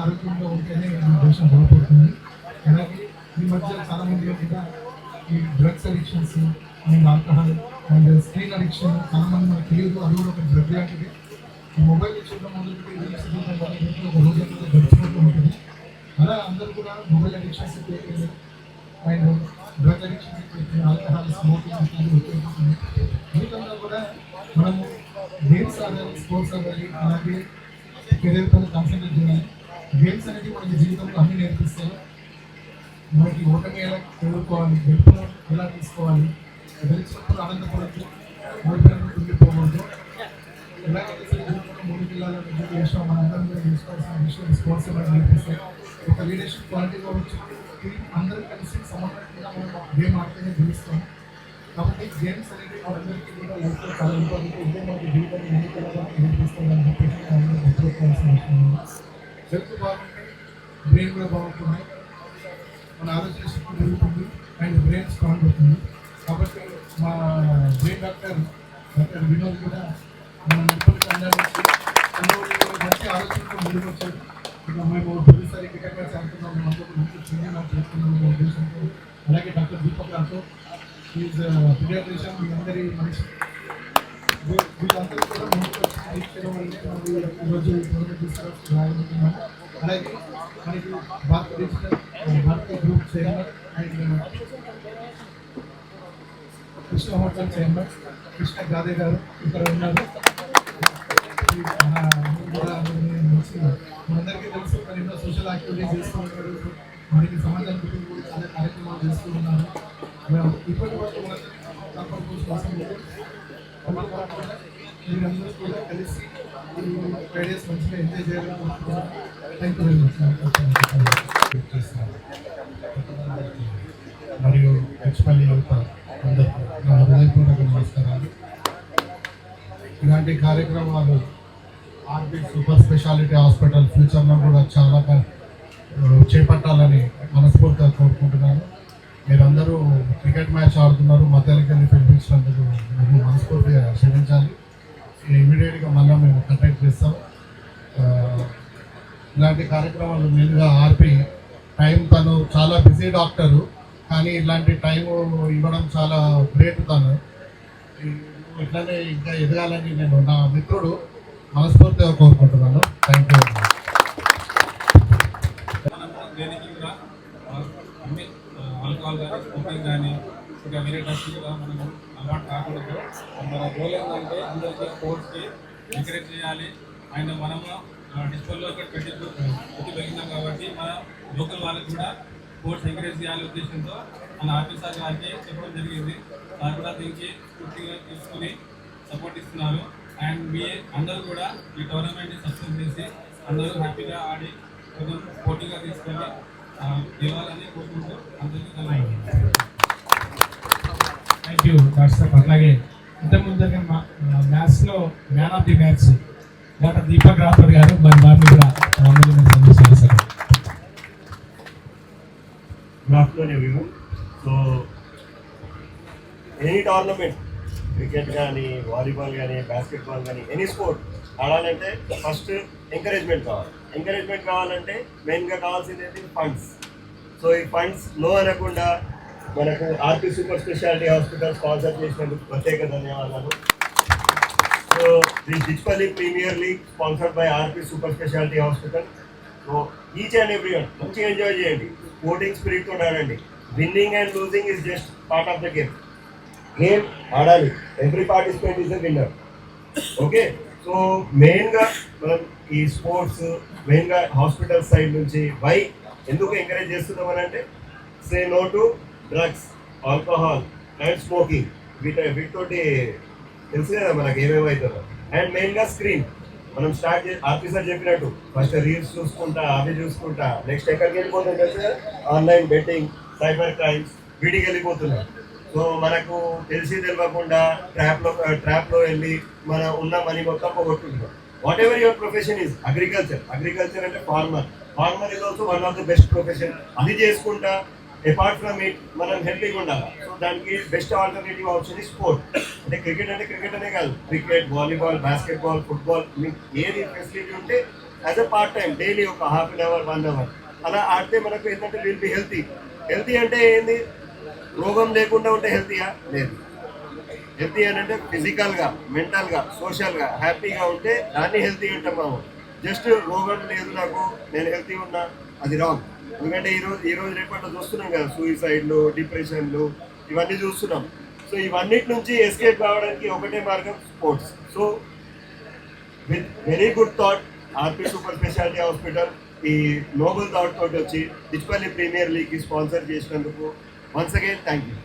ఆరోగ్యంగా ఉంటేనే మన దేశం బాగుపడుతుంది అలాగే ఈ మధ్య చాలా మంది కూడా ఈ drugs addictions and alcohol and screen addiction చాలా మంది మనకు తెలియదు. అది కూడా ఒక డ్రగ్ లాంటిది. ఈ మొబైల్ చూడడం మొదలుపెట్టి రీల్స్ చూడడం వల్ల ఒక రోజు గడిచిపోతూ ఉంటుంది. అలా అందరూ కూడా mobile addictions and drug addiction alcohol smoking ఇట్లాంటివి ఉపయోగిస్తుంది వీటంతా కూడా మనము గేమ్స్ ఆడాలి స్పోర్ట్స్ ఆడాలి అలాగే కెరీర్ పైన కాన్సన్ట్రేట్ చేయాలి గేమ్స్ అనేది మనకి జీవితంలో అన్ని నేర్పిస్తాయి. మనకి ఓటమి ఎలా ఎదుర్కోవాలి గెలుపును ఎలా తీసుకోవాలి గెలిచినప్పుడు ఆనందపడద్దు ఓడిపోయినప్పుడు కుంగిపోకూడదు ఎలాగైతే సరే జీవితంలో ముందుకు వెళ్ళాలని చెప్పి విషయం మనందరం కూడా తీసుకోవాల్సిన విషయం స్పోర్ట్స్ అనేది నేర్పిస్తాయి. ఒక లీడర్షిప్ క్వాలిటీ కావచ్చు టీం అందరూ కలిసి సమన్వయంగా మనం గేమ్ ఆడితేనే గెలుస్తాం కాబట్టి గేమ్స్ అనేది మనందరికీ కూడా లైఫ్లో చాలా ఇంపార్టెంట్ ఇదే మనకి జీవితాన్ని ముందుకు నేర్పిస్తాం అని చెప్పేసి హెల్త్ బాగుంటే బ్రెయిన్ కూడా బాగుంటుంది మన ఆలోచన శక్తి పెరుగుతుంది అండ్ బ్రెయిన్ స్ట్రాంగ్ అవుతుంది. కాబట్టి మా బ్రెయిన్ డాక్టర్ డాక్టర్ వినోద్ కూడా మన మెడికల్ అందానికి మంచి ఆలోచనతో ముందుకు వచ్చాడు ఇక మేము ప్రతిసారి క్రికెట్ మ్యాచ్ ఆడుతున్నాం. మేము అందరూ మంచి చిన్న మ్యాచ్ చేస్తున్నాం ఉద్దేశంతో అలాగే డాక్టర్ దీపక్ గారితో. ఈజ్ uh, పీడియాట్రిషియన్ మీ అందరి మనిషి వీళ్ళందరూ కూడా ముందుకు వచ్చి హెల్ప్ చేయడం వల్లే మనం ఈరోజు ఈ టోర్నమెంట్ తీసుకురావడం రాగలుగుతున్నాం అలాగే మనకి భారత digital Bharatiya group chairman and Krishna hotel chairman Krishna Gade గారు ఇక్కడ ఉన్నారు ఈ మన కూడా అందరినీ మంచి మనందరికీ తెలుసు మరి ఎన్నో సోషల్ యాక్టివిటీస్ చేస్తూ ఉంటారు మనకి సమాజం గురించి కూడా చాలా కార్యక్రమాలు చేస్తూ ఉన్నారు మేము ఇప్పటి వరకు మనందరికీ కాపాడుకోవాల్సిన అవసరం లేదు తప్పకుండా మీరందరూ కూడా కలిసి ఈ ఫైవ్ డేస్ మంచిగా ఎంజాయ్ చేయాలని థ్యాంక్ యూ వెరీ మచ్ మరియు హెచ్పల్లి యువత అందరికీ నా హృదయపూర్వక నమస్కారాలు. ఇలాంటి కార్యక్రమాలు ఆర్బీ సూపర్ స్పెషాలిటీ హాస్పిటల్ ఫ్యూచర్లో కూడా చాలా చేపట్టాలని మనస్ఫూర్తిగా కోరుకుంటున్నాను. మీరందరూ క్రికెట్ మ్యాచ్ ఆడుతున్నారు మధ్యాహ్నం వెళ్ళి ఇలాంటి కార్యక్రమాలు మెయిన్గా ఆర్పి టైం తను చాలా బిజీ డాక్టరు కానీ ఇలాంటి టైం ఇవ్వడం చాలా గ్రేట్ తను. ఇట్లానే ఇంకా ఎదగాలని నేను నా మిత్రుడు మనస్ఫూర్తిగా కోరుకుంటున్నాను. థ్యాంక్ యూ అన్ని ఆల్కహాల్ కానీ స్మోకింగ్ కానీ ఇంకా వేరే డ్రగ్స్ మనము అలవాటు కాకూడదు. మన గోల్ ఏంటంటే అందరికీ స్పోర్ట్స్కి ఎంకరేజ్ చేయాలి. అండ్ మనము డిస్కౌంట్లో ఇక్కడ పెట్టి పెట్టి కాబట్టి మన లోకల్ వాళ్ళకి కూడా స్పోర్ట్స్ ఎంకరేజ్ చేయాలనే ఉద్దేశంతో మన ఆఫీసర్ గారికి చెప్పడం జరిగింది వారు కూడా దీనికి పూర్తిగా తీసుకుని సపోర్ట్ ఇస్తున్నారు అండ్ మీ అందరూ కూడా ఈ టోర్నమెంట్ని సక్సెస్ చేసి అందరూ హ్యాపీగా ఆడి కొంచెం పోటీగా తీసుకొని గెలవాలని కోరుకుంటూ అందరికీ థ్యాంక్ యూ డాక్టర్ సార్ అట్లాగే ఇంతకుముందు జరిగిన మా మ్యాథ్స్లో man of the match doctor Deepak Rathod గారు మరి వారిని కూడా అమూల్యమైన సందేశాలు sir Good afternoon, everyone. Any tournament cricket కానీ వాలీబాల్ కానీ బాస్కెట్బాల్ కానీ ఎనీ స్పోర్ట్ ఆడాలంటే ఫస్ట్ ఎంకరేజ్మెంట్ కావాలి. ఎంకరేజ్మెంట్ కావాలంటే మెయిన్గా కావాల్సింది ఏంటి? ఫండ్స్ సో ఈ ఫండ్స్ నో అనకుండా మనకు RP super speciality hospital sponsor చేసినందుకు ప్రత్యేక ధన్యవాదాలు. So the Dichpalli premier league sponsored by RP super speciality hospital. So each and every one మంచిగా ఎంజాయ్ చేయండి. స్పోర్టింగ్ స్పిరిట్తో ఆడండి winning and losing is just part of the game. Game ఆడాలి. Every participant is the winner okay so మెయిన్గా మనం ఈ sports మెయిన్గా hospital side నుంచి వై ఎందుకు ఎంకరేజ్ చేస్తున్నాం అని అంటే say no to drugs alcohol and smoking వీటి వీటితోటి తెలుసు కదా ఏమేమి అవుతుందో. అండ్ మెయిన్గా స్క్రీన్. మనం స్టార్ట్ చే ఆఫీసర్ చెప్పినట్టు ఫస్ట్ రీల్స్ చూసుకుంటా అవి చూసుకుంటా నెక్స్ట్ ఎక్కడికి వెళ్ళిపోతాం తెలుసు ఆన్లైన్ బెట్టింగ్ సైబర్ క్రైమ్స్ వీటికి వెళ్ళిపోతున్నాం. సో మనకు తెలిసి తెలియకుండా ట్రాప్లో ట్రాప్లో వెళ్ళి మన ఉన్న మనీ మొత్తం పోగొట్టుకుంటున్నాం. Whatever your profession is agriculture agriculture అంటే farmer farmer is also one of the best profession అది చేసుకుంటా అపార్ట్ ఫ్రమ్ ఇట్ మనం హెల్తీగా ఉండాలి? సో దానికి బెస్ట్ ఆల్టర్నేటివ్ ఆప్షన్ ఈ స్పోర్ట్ అంటే క్రికెట్ అంటే క్రికెట్ అనే కాదు. క్రికెట్ వాలీబాల్ బాస్కెట్బాల్ ఫుట్బాల్ మీకు ఏది ఫెసిలిటీ ఉంటే as a part time daily ఒక half an hour one hour అలా ఆడితే మనకు ఏంటంటే విల్ బి హెల్తీ హెల్తీ అంటే ఏంది? రోగం లేకుండా ఉంటే హెల్తీయా లేదు. హెల్తీ అని అంటే ఫిజికల్గా మెంటల్గా సోషల్గా హ్యాపీగా ఉంటే దాన్ని హెల్తీ అంటాం మనం. జస్ట్ రోగం లేదు నాకు నేను హెల్తీ ఉన్నా అది రాంగ్ ఎందుకంటే ఈరోజు ఈ రోజు రేపట్లో చూస్తున్నాం కదా సూయిసైడ్లు డిప్రెషన్లు ఇవన్నీ చూస్తున్నాం. సో ఇవన్నిటి నుంచి ఎస్కేప్ కావడానికి ఒకటే మార్గం sports so with very good thought RP super speciality hospital ఈ నోబెల్ థాట్ తోటి వచ్చి డిచ్పల్లి ప్రీమియర్ లీగ్కి స్పాన్సర్ చేసినందుకు వన్స్ అగైన్ థ్యాంక్ యూ